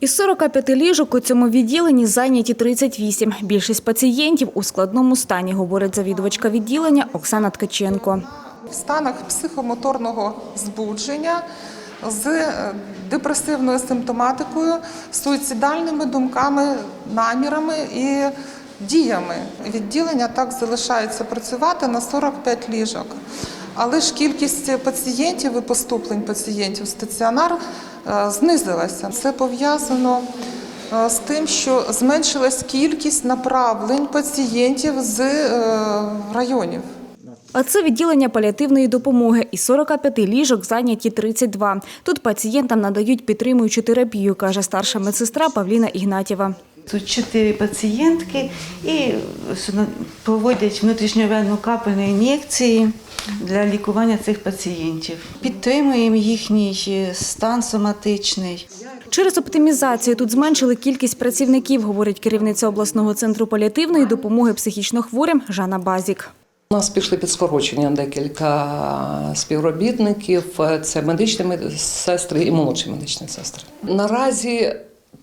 Із 45 ліжок у цьому відділенні зайняті 38. Більшість пацієнтів у складному стані, говорить завідувачка відділення Оксана Ткаченко. в станах психомоторного збудження з е, депресивною симптоматикою, суїцидальними думками, намірами і діями. Відділення так залишається працювати на 45 ліжок. Але ж кількість пацієнтів і поступлень пацієнтів в стаціонар знизилася. Це пов'язано е, з тим, що зменшилась кількість направлень пацієнтів з е, районів. А це відділення паліативної допомоги. Із 45 ліжок зайняті 32. Тут пацієнтам надають підтримуючу терапію, каже старша медсестра Павліна Ігнатєва. Тут чотири пацієнтки і проводять внутрішньовенну капельну ін'єкції для лікування цих пацієнтів. Підтримуємо їхній стан соматичний. Через оптимізацію тут зменшили кількість працівників, говорить керівниця обласного центру паліативної допомоги психічно хворим Жанна Базік. У нас пішли під скорочення декілька співробітників. Це медичні сестри і молодші медичні сестри. Наразі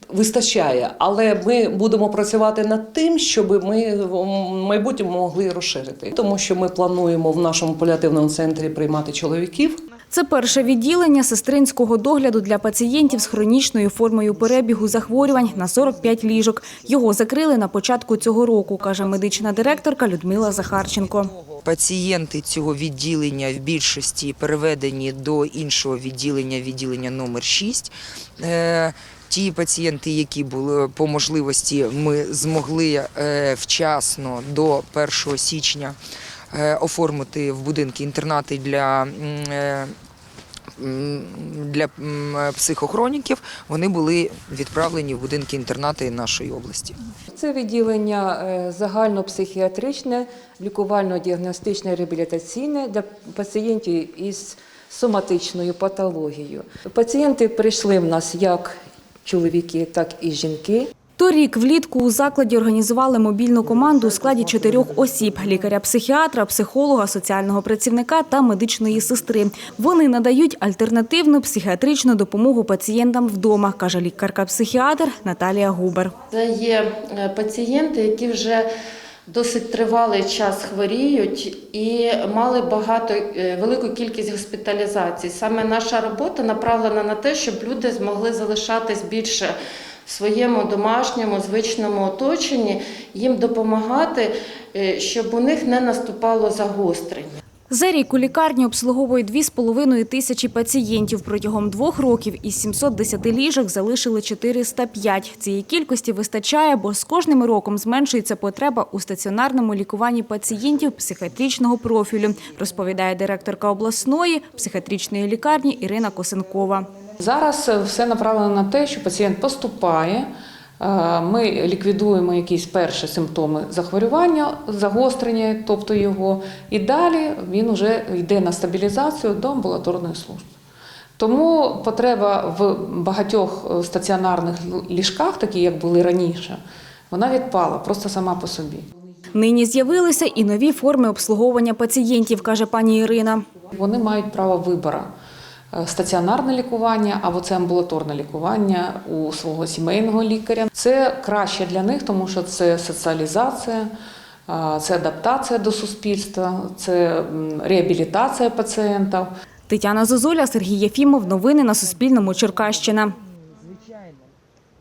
вистачає, але ми будемо працювати над тим, щоб ми в майбутньому могли розширити, тому що ми плануємо в нашому паліативному центрі приймати чоловіків. Це перше відділення сестринського догляду для пацієнтів з хронічною формою перебігу захворювань на 45 ліжок. Його закрили на початку цього року, каже медична директорка Людмила Захарченко. Пацієнти цього відділення в більшості переведені до іншого відділення, відділення номер 6. Ті пацієнти, які були по можливості, ми змогли е, вчасно до 1 січня е, оформити в будинки інтернати для. е, Для психохроніків вони були відправлені в будинки інтернати нашої області. Це відділення загальнопсихіатричне, лікувально-діагностичне реабілітаційне для пацієнтів із соматичною патологією. Пацієнти прийшли в нас як чоловіки, так і жінки. Торік влітку у закладі організували мобільну команду у складі чотирьох осіб – лікаря-психіатра, психолога, соціального працівника та медичної сестри. Вони надають альтернативну психіатричну допомогу пацієнтам вдома, каже лікарка-психіатр Наталія Губер. Це є е, пацієнти, які вже досить тривалий час хворіють і мали багато е, велику кількість госпіталізацій. Саме наша робота направлена на те, щоб люди змогли залишатись більше в своєму домашньому звичному оточенні, їм допомагати, е, щоб у них не наступало загострення. За рік у лікарні обслуговують 2,5 тисячі пацієнтів. Протягом двох років із 710 ліжок залишили 405. Цієї кількості вистачає, бо з кожним роком зменшується потреба у стаціонарному лікуванні пацієнтів психіатричного профілю, розповідає директорка обласної психіатричної лікарні Ірина Косенкова. Зараз е, все направлено на те, що пацієнт поступає. Е, Ми ліквідуємо якісь перші симптоми захворювання, загострення, тобто його, і далі він вже йде на стабілізацію до амбулаторної служби. Тому потреба в багатьох е, стаціонарних ліжках, такі як були раніше, вона відпала просто сама по собі. Нині з'явилися і нові форми обслуговування пацієнтів, каже пані Ірина. Вони мають право вибору. Е, Стаціонарне лікування або це амбулаторне лікування у свого сімейного лікаря. Це краще для них, тому що це соціалізація, е, це адаптація до суспільства, це реабілітація пацієнтів. Тетяна Зозуля, Сергій Єфімов. Новини на Суспільному. Черкащина.